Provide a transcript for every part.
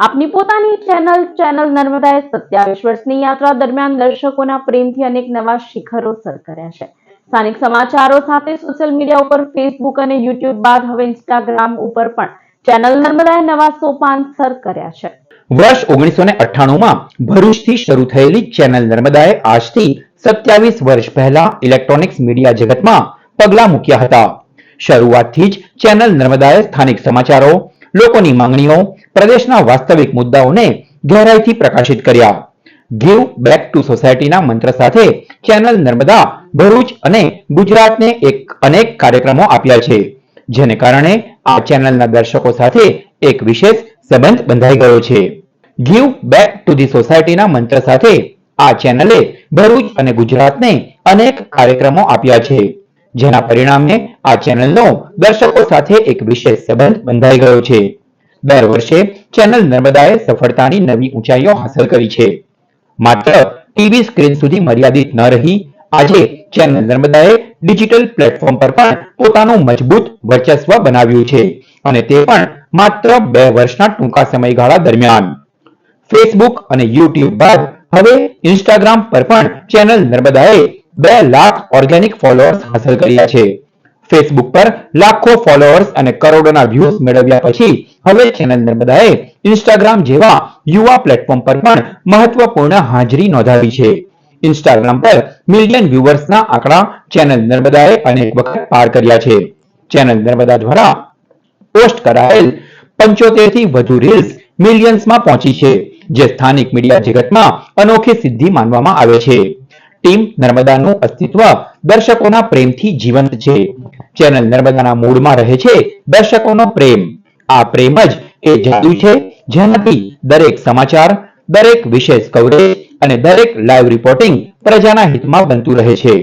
આપની પોતાની channel channel નર્મદાએ સત્યાવીસ વર્ષની યાત્રા દરમિયાન દર્શકોના પ્રેમથી અનેક નવા શિખરો સર કર્યા છે. સ્થાનિક સમાચારો સાથે સોશિયલ મીડિયા ઉપર ફેસબુક અને યુટ્યુબ બાદ હવે ઇન્સ્ટાગ્રામ ઉપર પણ ચેનલ નર્મદાએ નવા સોપાન સર કર્યા છે. વર્ષ ઓગણીસો ને અઠ્ઠાણુંમાં ભરૂચથી શરૂ થયેલી ચેનલ નર્મદાએ આજથી સત્યાવીસ વર્ષ પહેલા ઇલેક્ટ્રોનિક્સ મીડિયા જગતમાં પગલાં મૂક્યા હતા. શરૂઆતથી જ ચેનલ નર્મદાએ સ્થાનિક સમાચારો, લોકોની માંગણીઓ પ્રદેશના વાસ્તવિક મુદ્દાઓને ગહેરાઈથી પ્રકાશિત કર્યા. ગીવ બેક ટુ સોસાયટીના મંત્ર સાથે ચેનલ નર્મદા, ભરૂચ અને ગુજરાતને એક અનેક કાર્યક્રમો આપ્યા છે, જેને કારણે આ ચેનલના દર્શકો સાથે એક વિશેષ સંબંધ બંધાઈ ગયો છે. ગીવ બેક ટુ ધી સોસાયટીના મંત્ર સાથે આ ચેનલે ભરૂચ અને ગુજરાતને અનેક કાર્યક્રમો આપ્યા છે, જેના પરિણામે આ ચેનલનો દર્શકો સાથે એક વિશેષ સંબંધ બંધાઈ ગયો છે. દર વર્ષે ચેનલ નર્મદાએ સફળતાની નવી ઊંચાઈઓ હાંસલ કરી છે. માત્ર ટીવી સ્ક્રીન સુધી મર્યાદિત ન રહી, આજે ચેનલ નર્મદાએ ડિજિટલ પ્લેટફોર્મ પર પણ પોતાનું મજબૂત વર્ચસ્વ બનાવ્યું છે અને તે પણ માત્ર બે વર્ષના ટૂંકા સમયગાળા દરમિયાન. ફેસબુક અને યુટ્યુબ બાદ હવે ઇન્સ્ટાગ્રામ પર પણ ચેનલ નર્મદાએ બે લાખ ઓર્ગેનિક ફોલોઅર્સ હાંસલ કર્યા છે. ફેસબુક પર લાખો ફોલોઅર્સ અને કરોડોના વ્યૂઝ મેળવ્યા પછી હવે ચેનલ નર્મદાએ ઇન્સ્ટાગ્રામ જેવા યુવા પ્લેટફોર્મ પર પણ મહત્વપૂર્ણ હાજરી નોંધાવી છે. ઇન્સ્ટાગ્રામ પર મિલિયન વ્યુઅર્સના આંકડા ચેનલ નર્મદાએ અનેક વખત પાર કર્યા છે. ચેનલ નર્મદા દ્વારા પોસ્ટ કરાયેલ પંચોતેરથી વધુ રીલ્સ મિલિયન્સમાં પહોંચી છે, જે સ્થાનિક મીડિયા જગતમાં અનોખી સિદ્ધિ માનવામાં આવે છે. ટીમ નર્મદાનું અસ્તિત્વ દર્શકોના પ્રેમથી જીવંત છે. ચેનલ નર્મદાના મૂળમાં રહે છે દર્શકોનો પ્રેમ. આ પ્રેમ જ એ જાદુ છે, જેનાથી દરેક સમાચાર, દરેક વિશેષ કવરેજ અને દરેક લાઈવ રિપોર્ટિંગ પ્રજાના હિતમાં બનતું રહે છે.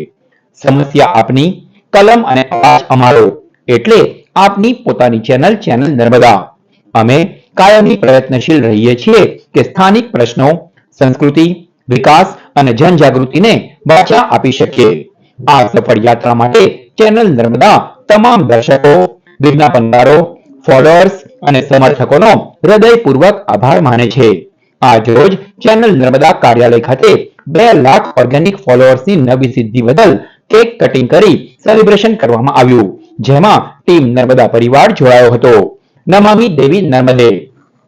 સમસ્યા આપની, કલમ અને અવાજ અમારો, એટલે આપની પોતાની ચેનલ ચેનલ નર્મદા. અમે કાયમી પ્રયત્નશીલ રહીએ છીએ કે સ્થાનિક પ્રશ્નો, સંસ્કૃતિ, વિકાસ અને જનજાગૃતિને વાચા આપી શકીએ. આ સફળ યાત્રા માટે ચેનલ નર્મદા તમામ દર્શકો વિજ્ઞાપનદારો ફોલોઅર્સ અને સમર્થકોનો હૃદયપૂર્વક આભાર માને છે. આજ રોજ ચેનલ નર્મદા કાર્યાલય ખાતે બે લાખ ઓર્ગેનિક ફોલોઅર્સની નવી સિદ્ધિ બદલ કેક કટિંગ કરી સેલિબ્રેશન કરવામાં આવ્યું, જેમાં ટીમ નર્મદા પરિવાર જોડાયો હતો. નમામી દેવી નર્મદે